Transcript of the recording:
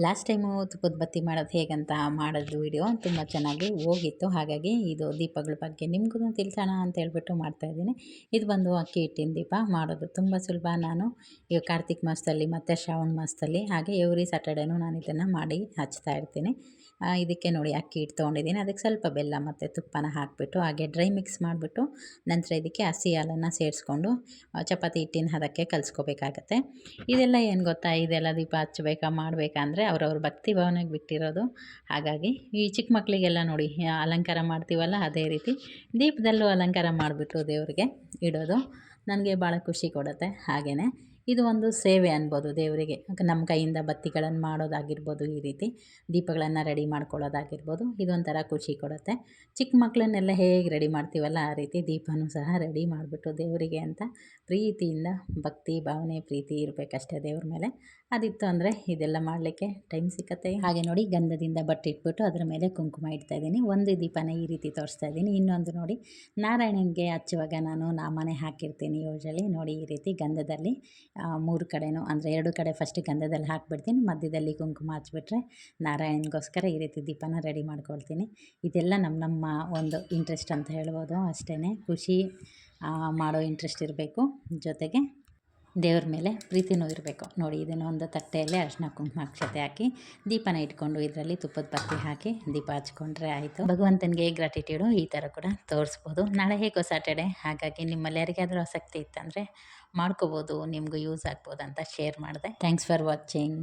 Last time ತುಪ್ಪದ ಬತ್ತಿ ಮಾಡೋದು ಹೇಗಂತ ಮಾಡೋದು ವಿಡಿಯೋ ತುಂಬ ಚೆನ್ನಾಗಿ ಹೋಗಿತ್ತು. ಹಾಗಾಗಿ ಇದು ದೀಪಗಳ ಬಗ್ಗೆ ನಿಮಗೂ ತಿಳಿಸೋಣ ಅಂತ ಹೇಳ್ಬಿಟ್ಟು ಮಾಡ್ತಾಯಿದ್ದೀನಿ ಇದು ಬಂದು ಅಕ್ಕಿ ಹಿಟ್ಟಿನ ದೀಪ ಮಾಡೋದು ತುಂಬ ಸುಲಭ. ನಾನು ಈಗ ಕಾರ್ತಿಕ್ ಮಾಸದಲ್ಲಿ ಮತ್ತು ಶ್ರಾವಣ ಮಾಸದಲ್ಲಿ ಹಾಗೆ ಎವ್ರಿ ಸ್ಯಾಟರ್ಡೇನೂ ನಾನು ಇದನ್ನು ಮಾಡಿ ಹಚ್ತಾ ಇರ್ತೀನಿ. ಇದಕ್ಕೆ ನೋಡಿ ಅಕ್ಕಿ ಹಿಟ್ಟು ತೊಗೊಂಡಿದ್ದೀನಿ. ಅದಕ್ಕೆ ಸ್ವಲ್ಪ ಬೆಲ್ಲ ಮತ್ತು ತುಪ್ಪನ ಹಾಕಿಬಿಟ್ಟು ಹಾಗೆ ಡ್ರೈ ಮಿಕ್ಸ್ ಮಾಡಿಬಿಟ್ಟು ನಂತರ ಇದಕ್ಕೆ ಹಸಿ ಹಾಲನ್ನು ಸೇರಿಸ್ಕೊಂಡು ಚಪಾತಿ ಹಿಟ್ಟಿನ ಹದಕ್ಕೆ ಕಲಿಸ್ಕೋಬೇಕಾಗತ್ತೆ. ಇದೆಲ್ಲ ಏನು ಗೊತ್ತಾ? ಇದೆಲ್ಲ ದೀಪ ಹಚ್ಚಬೇಕಾ, ಮಾಡಬೇಕಾ ಅಂದರೆ ಅವ್ರವ್ರ ಭಕ್ತಿ ಭಾವನೆಗೆ ಬಿಟ್ಟಿರೋದು. ಹಾಗಾಗಿ ಈ ಚಿಕ್ಕ ಮಕ್ಕಳಿಗೆಲ್ಲ ನೋಡಿ ಅಲಂಕಾರ ಮಾಡ್ತೀವಲ್ಲ ಅದೇ ರೀತಿ ದೀಪದಲ್ಲೂ ಅಲಂಕಾರ ಮಾಡಿಬಿಟ್ಟು ದೇವರಿಗೆ ಇಡೋದು. ನನಗೆ ಭಾಳ ಖುಷಿ ಕೊಡುತ್ತೆ ಹಾಗೆಯೇ ಇದು ಒಂದು ಸೇವೆ ಅನ್ಬೋದು ದೇವರಿಗೆ. ನಮ್ಮ ಕೈಯಿಂದ ಬತ್ತಿಗಳನ್ನು ಮಾಡೋದಾಗಿರ್ಬೋದು ಈ ರೀತಿ, ದೀಪಗಳನ್ನು ರೆಡಿ ಮಾಡ್ಕೊಳ್ಳೋದಾಗಿರ್ಬೋದು, ಇದೊಂಥರ ಖುಷಿ ಕೊಡುತ್ತೆ. ಚಿಕ್ಕ ಮಕ್ಕಳನ್ನೆಲ್ಲ ಹೇಗೆ ರೆಡಿ ಮಾಡ್ತೀವಲ್ಲ ಆ ರೀತಿ ದೀಪನೂ ಸಹ ರೆಡಿ ಮಾಡಿಬಿಟ್ಟು ದೇವರಿಗೆ ಅಂತ ಪ್ರೀತಿಯಿಂದ, ಭಕ್ತಿ, ಭಾವನೆ, ಪ್ರೀತಿ ಇರಬೇಕಷ್ಟೇ ದೇವ್ರ ಮೇಲೆ. ಅದಿತ್ತು ಅಂದರೆ ಇದೆಲ್ಲ ಮಾಡಲಿಕ್ಕೆ ಟೈಮ್ ಸಿಕ್ಕತ್ತೆ. ಹಾಗೆ ನೋಡಿ ಗಂಧದಿಂದ ಬಟ್ಟೆ ಇಟ್ಬಿಟ್ಟು ಅದರ ಮೇಲೆ ಕುಂಕುಮ ಇಡ್ತಾ ಇದ್ದೀನಿ. ಒಂದು ದೀಪನ ಈ ರೀತಿ ತೋರಿಸ್ತಾ ಇದ್ದೀನಿ. ಇನ್ನೊಂದು ನೋಡಿ, ನಾರಾಯಣನಿಗೆ ಹಚ್ಚುವಾಗ ನಾನು ನಾಮನೇ ಹಾಕಿರ್ತೀನಿ ಯೂಶಲಿ ನೋಡಿ ಈ ರೀತಿ ಗಂಧದಲ್ಲಿ ಮೂರು ಕಡೆಯೂ ಅಂದರೆ ಎರಡು ಕಡೆ ಫಸ್ಟ್ ಗಂಧದಲ್ಲಿ ಹಾಕ್ಬಿಡ್ತೀನಿ, ಮಧ್ಯದಲ್ಲಿ ಕುಂಕುಮ ಹಚ್ಬಿಟ್ರೆ ನಾರಾಯಣಗೋಸ್ಕರ ಈ ರೀತಿ ದೀಪನ ರೆಡಿ ಮಾಡ್ಕೊಳ್ತೀನಿ. ಇದೆಲ್ಲ ನಮ್ಮ ನಮ್ಮ ಒಂದು ಇಂಟ್ರೆಸ್ಟ್ ಅಂತ ಹೇಳ್ಬೋದು ಅಷ್ಟೇ ಖುಷಿ ಮಾಡೋ ಇಂಟ್ರೆಸ್ಟ್ ಇರಬೇಕು ಜೊತೆಗೆ. ದೇವ್ರ ಮೇಲೆ ಪ್ರೀತಿನೂ ಇರಬೇಕು. ನೋಡಿ, ಇದನ್ನು ಒಂದು ತಟ್ಟೆಯಲ್ಲಿ ಅರಿಶಿನ ಕುಂಕುಮ ಅಕ್ಷತೆ ಹಾಕಿ, ದೀಪನ ಇಟ್ಕೊಂಡು ಇದರಲ್ಲಿ ತುಪ್ಪದ ಬತ್ತಿ ಹಾಕಿ, ದೀಪ ಹಚ್ಕೊಂಡ್ರೆ ಆಯಿತು. ಭಗವಂತನಿಗೆ ಗ್ರಾಟಿಟ್ಯೂಡು ಈ ಥರ ಕೂಡ ತೋರಿಸ್ಬೋದು. ನಾಳೆ ಹೇಗೋ ಸ್ಯಾಟರ್ಡೆ ಹಾಗಾಗಿ ನಿಮ್ಮಲ್ಲಿ ಯಾರಿಗಾದರೂ ಆಸಕ್ತಿ ಇತ್ತಂದರೆ ಮಾಡ್ಕೋಬೋದು, ನಿಮಗೂ ಯೂಸ್ ಆಗ್ಬೋದು ಅಂತ ಶೇರ್ ಮಾಡಿದೆ. Thanks for watching